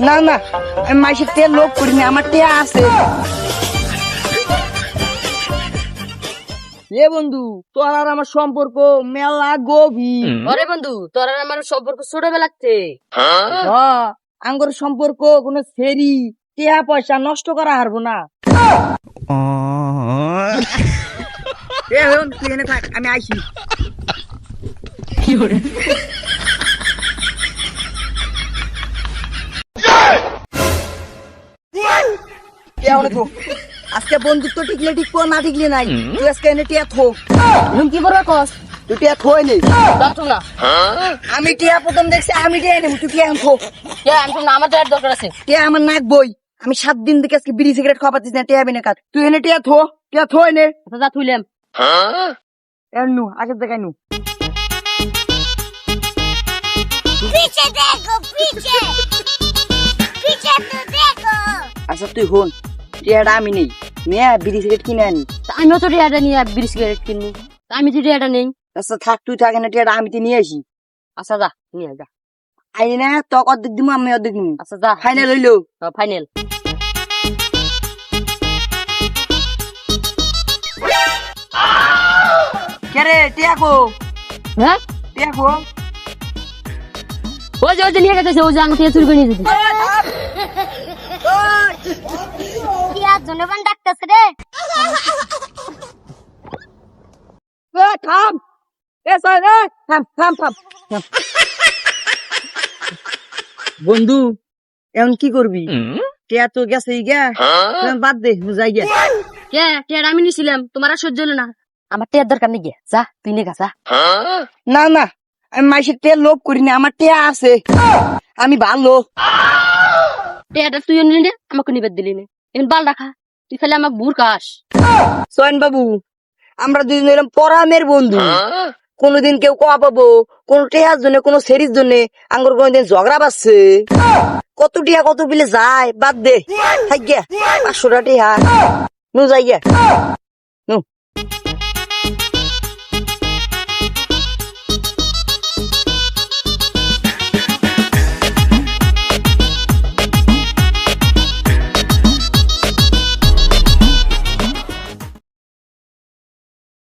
না না আমি মাইসের টিয়া লোক করিনি আমার টিয়া আছে। এ বন্ধু তোর আর আমার সম্পর্ক মেলা গভীর। আরে বন্ধু তোর আর আমার সম্পর্ক ছোটবেলাতে হ্যাঁ? আঙ্গর সম্পর্ক কোনো সেরি টিয়া পয়সা নষ্ট করা হারবো না। এ তুই এনে থাক আমি টিয়া থো। আজকে বন্ধুত্ব টিকলে টিকবো না টিকলে নাই। তুই আজকে এনে টিয়া থো। কি করবে কস? তুই টিয়া থই না। আমি টিয়া প্রথম দেখছি আমি টিয়া নেব তুই টিয়া থো। কে আমি শুনলাম আমার দরকার আছে। টিয়া আমার নাক বই। আমি সাত দিন থেকে আজকে বিড়ি সিগারেট খাওয়া পাচ্ছিস না টেয়াবি বিনে কাজ। তুই এনে টিয়া থো টিয়া থো এনে। আচ্ছা, যা থুইলাম এনু আগে দেখাই নু আচ্ছা তুই হন টিয়াটা আমি নেই। নিয়ে বিড়ি সিগারেট কিনে আনি। আমিও তো টিয়াটা নিয়ে বিড়ি সিগারেট কিনি আমি তো টিয়াটা নেই। আচ্ছা থাক তুই থাক এনে টিয়াটা আমি তো নিয়ে আসি। আচ্ছা যা নিয়ে যা। আইনি না তক অর্ধেক দিব আমি অর্ধেক নিব আচ্ছা যা। ফাইনাল হইল। ফাইনাল কে রে টিয়া কো? হ্যাঁ? টিয়া কো? ওই যে ওই যে নিয়ে গেছে ওই যে আঙুল চুরি করে নিয়ে যেতে টিয়া ডাকতেছে রে। থাম। এ সর থাম থাম থাম। বন্ধু এখন কি করবি? টিয়া তো গেছে গা? বাদ দে যাই গে কে? টেয়ার আমি নিছিলাম তোমার আর সহ্য হলো না। আমার টেয়ার দরকার নেই গে যা তুই নে গা যা। না না আমি মাইসের টিয়া লোভ করিনি আমার টিয়া আছে। আমি ভালো। টেয়ারটা তুই নিলি আমাকে নিবেদ দিলি নে। এখন বাল রাখা তুই খালি আমাকে বুর কাস সোয়েন বাবু আমরা দুজন হইলাম পরামের বন্ধু। কোনোদিন কেউ কোয়া পাবো, কোন টেহার জন্য, কোন সেরির জন্য আঙ্গুর কোনদিন ঝগড়া পাচ্ছে কত টিয়া কত বিলে যায়, বাদ দে। পাঁচশোটা টিহা। নু যাই গিয়া